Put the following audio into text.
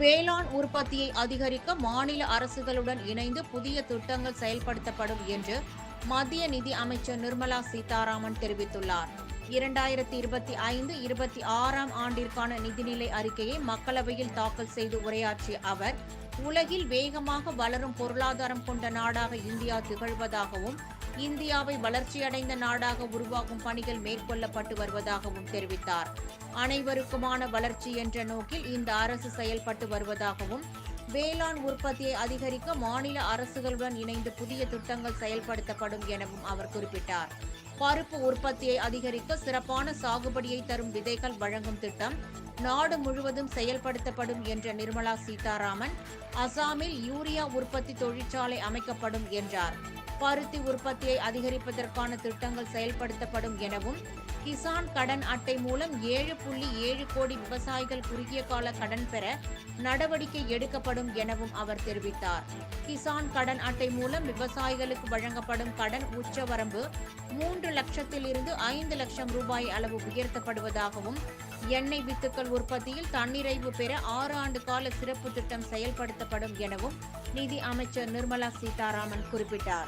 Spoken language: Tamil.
வேளாண் உற்பத்தியை அதிகரிக்க மாநில அரசுகளுடன் இணைந்து புதிய திட்டங்கள் செயல்படுத்தப்படும் என்று மத்திய நிதி அமைச்சர் நிர்மலா சீதாராமன் தெரிவித்துள்ளார். இரண்டாயிரத்தி இருபத்தி ஐந்து இருபத்தி ஆறாம் ஆண்டிற்கான நிதிநிலை அறிக்கையை மக்களவையில் தாக்கல் செய்து உரையாற்றிய அவர் உலகில் வேகமாக வளரும் பொருளாதாரம் கொண்ட நாடாக இந்தியா திகழ்வதாகவும் இந்தியாவை வளர்ச்சியடைந்த நாடாக உருவாக்கும் பணிகள் மேற்கொள்ளப்பட்டு வருவதாகவும் தெரிவித்தார். அனைவருக்குமான வளர்ச்சி என்ற நோக்கில் இந்த அரசு செயல்பட்டு வருவதாகவும் வேளாண் உற்பத்தியை அதிகரிக்க மாநில அரசுகளுடன் இணைந்து புதிய திட்டங்கள் செயல்படுத்தப்படும் எனவும் அவர் குறிப்பிட்டார். பருப்பு உற்பத்தியை அதிகரிக்க சிறப்பான சாகுபடியை தரும் விதைகள் வழங்கும் திட்டம் நாடு முழுவதும் செயல்படுத்தப்படும் என்ற நிர்மலா சீதாராமன் அசாமில் யூரியா உற்பத்தி தொழிற்சாலை அமைக்கப்படும் என்றார். பருத்தி உற்பத்தியை அதிகரிப்பதற்கான திட்டங்கள் செயல்படுத்தப்படும் எனவும் கிசான் கடன் அட்டை மூலம் ஏழு புள்ளி ஏழு கோடி விவசாயிகள் குறுகிய கால கடன் பெற நடவடிக்கை எடுக்கப்படும் எனவும் அவர் தெரிவித்தார். கிசான் கடன் அட்டை மூலம் விவசாயிகளுக்கு வழங்கப்படும் கடன் உச்சவரம்பு மூன்று லட்சத்தில் இருந்து ஐந்து லட்சம் ரூபாய் அளவு உயர்த்தப்படுவதாகவும் எண்ணெய் வித்துக்கள் உற்பத்தியில் தன்னிறைவு பெற ஆறு ஆண்டு கால சிறப்பு திட்டம் செயல்படுத்தப்படும் எனவும் நிதி அமைச்சர் நிர்மலா சீதாராமன் குறிப்பிட்டார்.